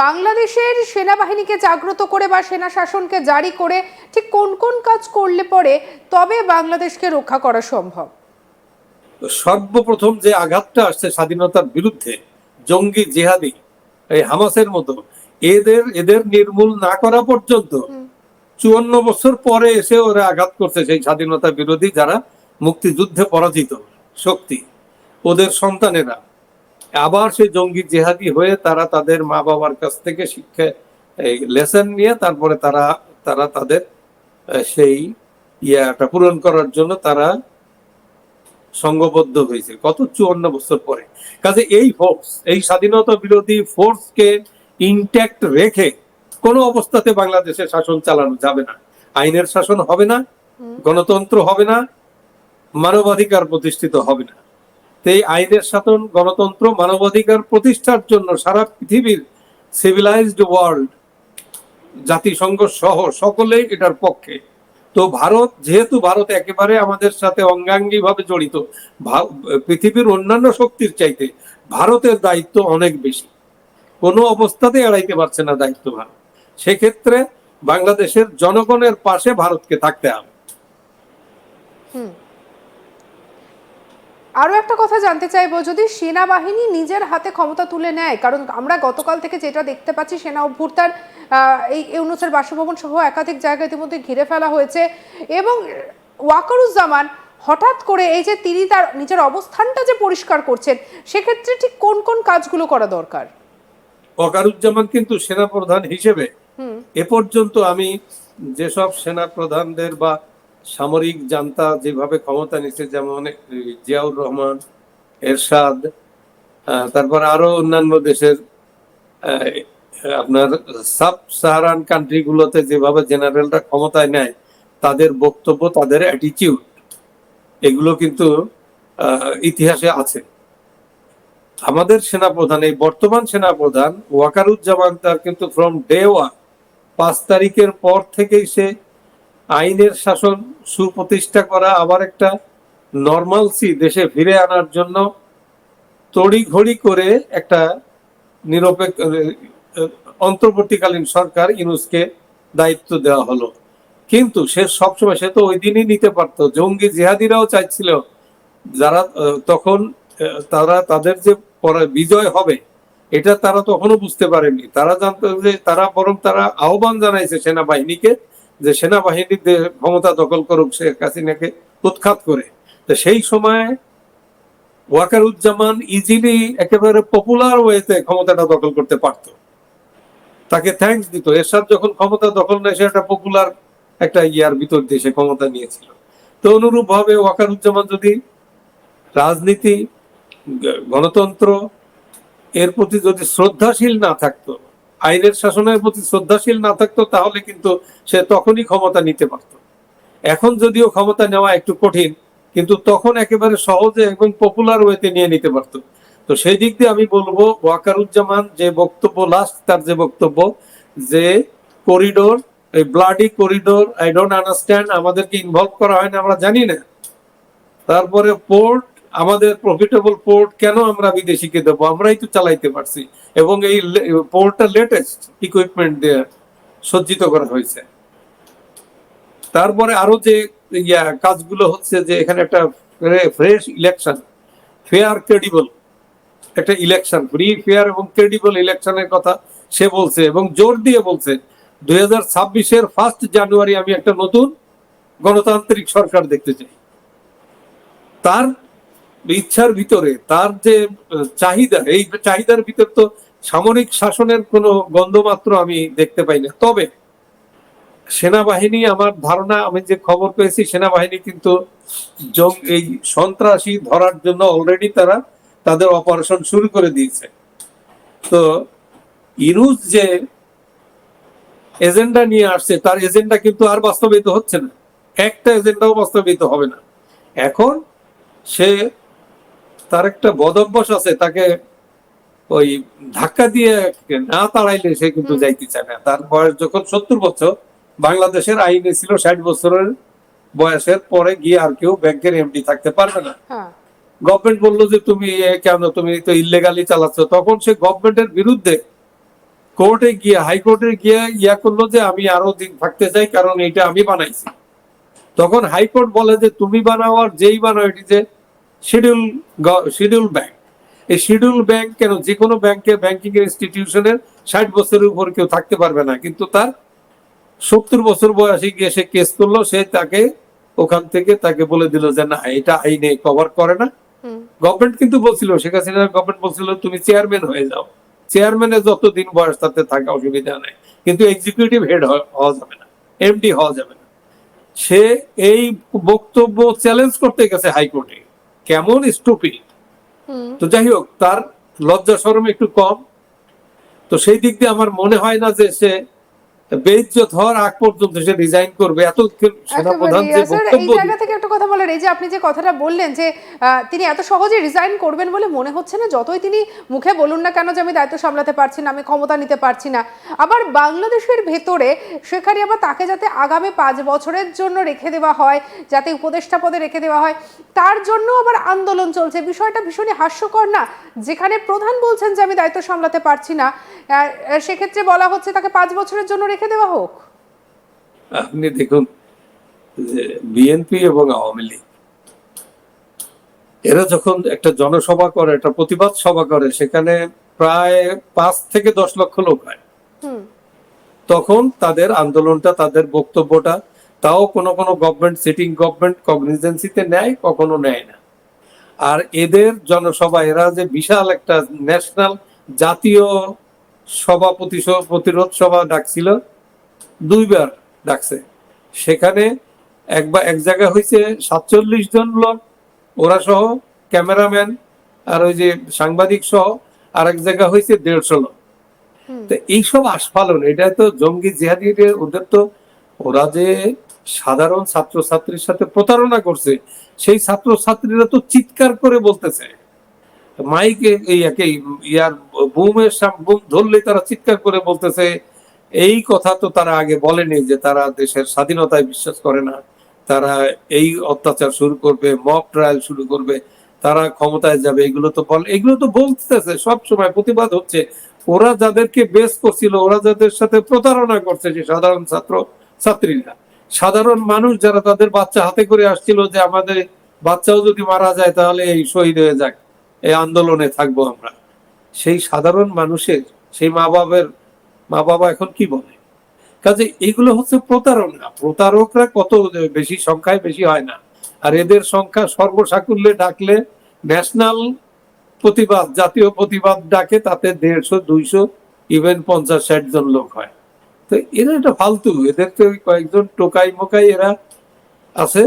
বাংলাদেশের সেনাবাহিনীকে জাগ্রত করে বা সেনা শাসনকে জারি করে ঠিক কোন কোন কাজ করলে পরে তবে বাংলাদেশকে রক্ষা করা সম্ভব? সর্বপ্রথম যে আঘাতটা আসছে স্বাধীনতার বিরুদ্ধে জঙ্গি জেহাদি এই হামাসের মতো এদের এদের নির্মূল না করা পর্যন্ত চুয়ান্ন বছর পরে এসে ওরা আঘাত করছে সেই স্বাধীনতা বিরোধী যারা মুক্তিযুদ্ধে পরাজিত শক্তি ওদের সন্তানেরা। আবার সেই জঙ্গি জেহাদি হয়ে তারা তাদের মা বাবার কাছ থেকে শিক্ষা লেসন নিয়ে তারপরে তারা তারা তাদের সেই ইয়াটা পূরণ করার জন্য তারা সংঘবদ্ধ হয়েছে কত চুয়ান্ন বছর পরে। কাজে এই ফোর্স এই স্বাধীনতা বিরোধী ফোর্সকে ইনট্যাক্ট রেখে কোনো অবস্থাতে বাংলাদেশে শাসন চালানো যাবে না। আইনের শাসন হবে না গণতন্ত্র হবে না মানবাধিকার প্রতিষ্ঠিত হবে না। এই আইনের শাসন, গণতন্ত্র, মানবাধিকার প্রতিষ্ঠার জন্য সারা পৃথিবীর সিভিলাইজড ওয়ার্ল্ড জাতিসংঘ সহ সকলেই এটার পক্ষে। তো ভারত, যেহেতু ভারত একেবারে আমাদের সাথে অঙ্গাঙ্গি ভাবে জড়িত পৃথিবীর অন্যান্য শক্তির চাইতে ভারতের দায়িত্ব অনেক বেশি। কোনো অবস্থাতে এড়াইতে পারছে না দায়িত্ব ভারত। সেক্ষেত্রে বাংলাদেশের জনগণের পাশে ভারতকে থাকতে হবে। আরও একটা কথা জানতে চাইব যদি সেনাবাহিনী নিজের হাতে ক্ষমতা তুলে নেয় কারণ আমরা গতকাল থেকে যেটা দেখতে পাচ্ছি সেনা অভ্যুত্থান এই ইউনুসের বাসভবন সহ একাধিক জায়গা ইতিমধ্যে ঘিরে ফেলা হয়েছে এবং ওয়াকারুজ্জামান হঠাৎ করে এই যে তিনি তার নিজের অবস্থানটা যে পরিষ্কার করছেন সেক্ষেত্রে ঠিক কোন কোন কাজগুলো করা দরকার? ওয়াকারুজ্জামান কিন্তু সেনাপ্রধান হিসেবে হুম। এ পর্যন্ত আমি যেসব সেনা প্রধানদের বা সামরিক জান্তা যেভাবে ক্ষমতা নিচ্ছে যেমন জিয়াউর রহমান, এরশাদ তারপর আরও অন্যান্য দেশের আপনার সাব সাহারান কান্ট্রিগুলোতে যেভাবে জেনারেলরা ক্ষমতায় নেয়, তাদের বক্তব্য, তাদের অ্যাটিচিউড এগুলো কিন্তু ইতিহাসে আছে। আমাদের সেনাপ্রধান, এই বর্তমান সেনাপ্রধান ওয়াকারুজ্জামান তার কিন্তু ফ্রম ডে ওয়ান পাঁচ তারিখের পর থেকেই সে আইনের শাসন সুপ্রতিষ্ঠা করা আবার একটা নর্মালসি দেশে ফিরে আনার জন্য তড়িঘড়ি করে একটা নিরপেক্ষ অন্তর্বর্তীকালীন সরকার ইউনুসকে দায়িত্ব দেওয়া হলো। কিন্তু সে সবসময়, সে তো ওই দিনই নিতে পারতো। জঙ্গি জিহাদিরাও চাইছিল। যারা তখন তারা তাদের যে বিজয় হবে, এটা তারা তখনও বুঝতে পারেনি। তারা জানতো যে তারা, বরং তারা আহ্বান জানাইছে সেনাবাহিনীকে যে সেনাবাহিনী দে- ক্ষমতা দখল করুক শেখ হাসিনাকে উৎখাত করে। তো সেই সময় ওয়াকারুজ্জামান ইজিলি একেবারে পপুলার ওয়েতে ক্ষমতাটা দখল করতে পারত। তাকে থ্যাঙ্কস দিত। এরশাদ যখন ক্ষমতা দখল নেয়, সে একটা পপুলার একটা ইয়ার ভিতর দিয়ে সে ক্ষমতা নিয়েছিল। তো অনুরূপ ভাবে ওয়াকারুজ্জামান যদি রাজনীতি, গণতন্ত্র, এর প্রতি যদি শ্রদ্ধাশীল না থাকতো আইনের শাসনের প্রতি শ্রদ্ধাশীল না থাকতো, তাহলে কিন্তু সে তখনই ক্ষমতা নিতে পারত। এখন যদিও ক্ষমতা নেওয়া একটু কঠিন, কিন্তু তখন একেবারে সহজে এবং পপুলার ওয়েতে নিয়ে নিতে পারতো। তো সেই দিক দিয়ে আমি বলব, ওয়াকারুজ্জামান যে বক্তব্য লাস্ট তার যে বক্তব্য, যে করিডোর এই bloody corridor I don't understand আমাদেরকে ইনভলভ করা হয় না, আমরা জানি না। তারপরে পোর্ট আমাদের প্রফিটেবল পোর্ট কেন আমরা বিদেশিকে দেবো? আমরাই তো চালাইতে পারছি। এবং এই পোর্টটা লেটেস্ট ইকুইপমেন্ট দিয়ে সজ্জিত করা হয়েছে। তারপরে আরও যে ইয়া কাজগুলো হচ্ছে যে এখানে একটা ফ্রেশ ইলেকশন ফেয়ার ক্রেডিবল একটা ইলেকশন ফ্রি ফেয়ার এবং ক্রেডিবল ইলেকশনের কথা সে বলছে এবং জোর দিয়ে বলছে, দুই হাজার ছাব্বিশের ফার্স্ট জানুয়ারি আমি একটা নতুন গণতান্ত্রিক সরকার দেখতে চাই। তার ইচ্ছার ভিতরে, তার যে চাহিদা, এই চাহিদার ভিতর তো সামরিক শাসনের কোনো গন্ধমাত্র আমি দেখতে পাই না। তবে সেনাবাহিনী, আমার ধারণা, আমি যে খবর পেয়েছি, সেনাবাহিনী কিন্তু এই সন্ত্রাসী ধরার জন্য অলরেডি তারা তাদের অপারেশন শুরু করে দিয়েছে। তো ইনুস যে এজেন্ডা নিয়ে আসছে, তার এজেন্ডা কিন্তু আর বাস্তবায়িত হচ্ছে না। একটা এজেন্ডাও বাস্তবায়িত হবে না। এখন সে তার একটা বদ অভ্যাস আছে তাকে ওই ধাক্কা দিয়ে না তাড়াইলে সে কিন্তু যাইতে চায় না। তার বয়স যখন সত্তর বছর বাংলাদেশের আইনে ছিল ষাট বছরের বয়সের পরে গিয়ে আর কেউ ব্যাংকের এমডি থাকতে পারবে না। হ্যাঁ। গভর্নমেন্ট বলল যে তুমি কেন? তুমি তো ইলিগালি চালাচ্ছ। তখন সে গভর্নমেন্টের বিরুদ্ধে কোর্টে গিয়ে হাইকোর্টে গিয়ে ইয়া করল যে আমি আরও দিন থাকতে চাই কারণ এটা আমি বানাইছি। তখন হাইকোর্ট বলে যে তুমি বানাও আর যেই বানাও এটি যে শিডিউল শিডিউল ব্যাংক এই শিডিউল ব্যাংক কেন? যে কোনো ব্যাংকে ব্যাংকিং ইনস্টিটিউশনের ষাট বছরের উপর কেউ থাকতে পারবে না। কিন্তু তার সত্তর বছর বয়সে গিয়ে সে কেস করল সে তাকে ওখান থেকে তাকে বলে দিল যে না এটা আইনে কভার করে না। গভর্নমেন্ট কিন্তু বলছিল শেখ হাসিনার গভর্নমেন্ট বলছিল তুমি চেয়ারম্যান হয়ে যাও। চেয়ারম্যানের যতদিন বয়স তাতে থাকা অসুবিধা নেই। কিন্তু এক্সিকিউটিভ হেড হওয়া যাবে না এমডি হওয়া যাবে না। সে এই বক্তব্য চ্যালেঞ্জ করতে গেছে হাইকোর্টে কেমন স্টুপিড তো যাই হোক তার লজ্জা সরম একটু কম। তো সেই দিক দিয়ে আমার মনে হয় না যে সে বেইজ্জত হওয়ার আগ পর্যন্ত সে রিজাইন করবে। এত সেনাপ্রধান যে একেবারেই। স্যার এই বক্তব্য জায়গা থেকে একটা কথা বলার এই যে আপনি যে কথাটা বললেন যে তিনি এত সহজে রিজাইন করবেন বলে মনে হচ্ছে না যতই তিনি মুখে বলুন না কেন যে আমি দায়িত্ব সামলাতে পারছি না আমি ক্ষমতা নিতে পারছি না। আবার বাংলাদেশের ভেতরে সেখানে আবার তাকে যাতে আগামী পাঁচ বছরের জন্য রেখে দেওয়া হয় যাতে উপদেষ্টা পদে রেখে দেওয়া হয় তার জন্য আবার আন্দোলন চলছে। বিষয়টা ভীষণই হাস্যকর না? যেখানে প্রধান বলছেন যে আমি দায়িত্ব সামলাতে পারছি না সেক্ষেত্রে বলা হচ্ছে তাকে পাঁচ বছরের জন্য রেখে দেওয়া হোক। আপনি দেখুন বিএনপি এবং আওয়ামী লীগ এরা যখন একটা জনসভা করে একটা প্রতিবাদ সভা করে সেখানে প্রায় পাঁচ থেকে দশ লক্ষ লোক হয়। তখন তাদের আন্দোলনটা তাদের বক্তব্যটা তাও কোনো কোনো গভর্নমেন্ট সিটিং গভর্নমেন্ট কগনিজেন্সিতে নেয় কখনো নেয় না। আর এদের জনসভা এরা যে বিশাল একটা ন্যাশনাল জাতীয় সভা প্রতিরোধ সভা ডাকছিল দুইবার ডাকছে। সেখানে একবার এক জায়গায় হয়েছে সাতচল্লিশ জন লোক ওরা সহ ক্যামেরাম্যান আর ওই যে সাংবাদিক সহ আর এক জায়গা হয়েছে দেড়শো লোক। তো এইসব আস্ফালন এটা তো জঙ্গি জিহাদিদের ওদের তো ওরা যে সাধারণ ছাত্রছাত্রীর সাথে প্রতারণা করছে সেই ছাত্রছাত্রীরা তো চিৎকার করে বলতেছে। মাইকে এই একই ইয়ার বুমের বুম ধরলে তারা চিৎকার করে বলতেছে এই কথা তো তারা আগে বলেনি যে তারা দেশের স্বাধীনতায় বিশ্বাস করে না। তারা এই অত্যাচার শুরু করবে মক ট্রায়াল শুরু করবে, তারা ক্ষমতায় যাবে, এগুলো তো বল, এগুলো তো বলতেছে, সব সময় প্রতিবাদ হচ্ছে। ওরা যাদেরকে বেস করছিল, ওরা যাদের সাথে প্রতারণা করছে যে সাধারণ ছাত্র, ছাত্রীরা। সাধারণ মানুষ যারা তাদের বাচ্চা হাতে করে আসছিল যে আমাদের বাচ্চাও যদি মারা যায় তাহলে এই শহীদ হয়ে যাক, এই আন্দোলনে থাকব আমরা। সেই সাধারণ মানুষের, সেই মা বাবার মা বাবা এখন কি বলে? কাজে এগুলো হচ্ছে প্রতারণা। প্রতারকরা কত বেশি সংখ্যায় বেশি হয় না। আর এদের সংখ্যা সর্বসাকুল্যে ডাকলে ন্যাশনাল প্রতিবাদ, জাতীয় প্রতিবাদ ডাকে, তাতে দেড়শো, দুইশো, ইভেন পঞ্চাশ, ষাট জন লোক হয়। তো এরা এটা ফালতু। এদের তো কয়েকজন টোকাই মোকাই এরা আছে।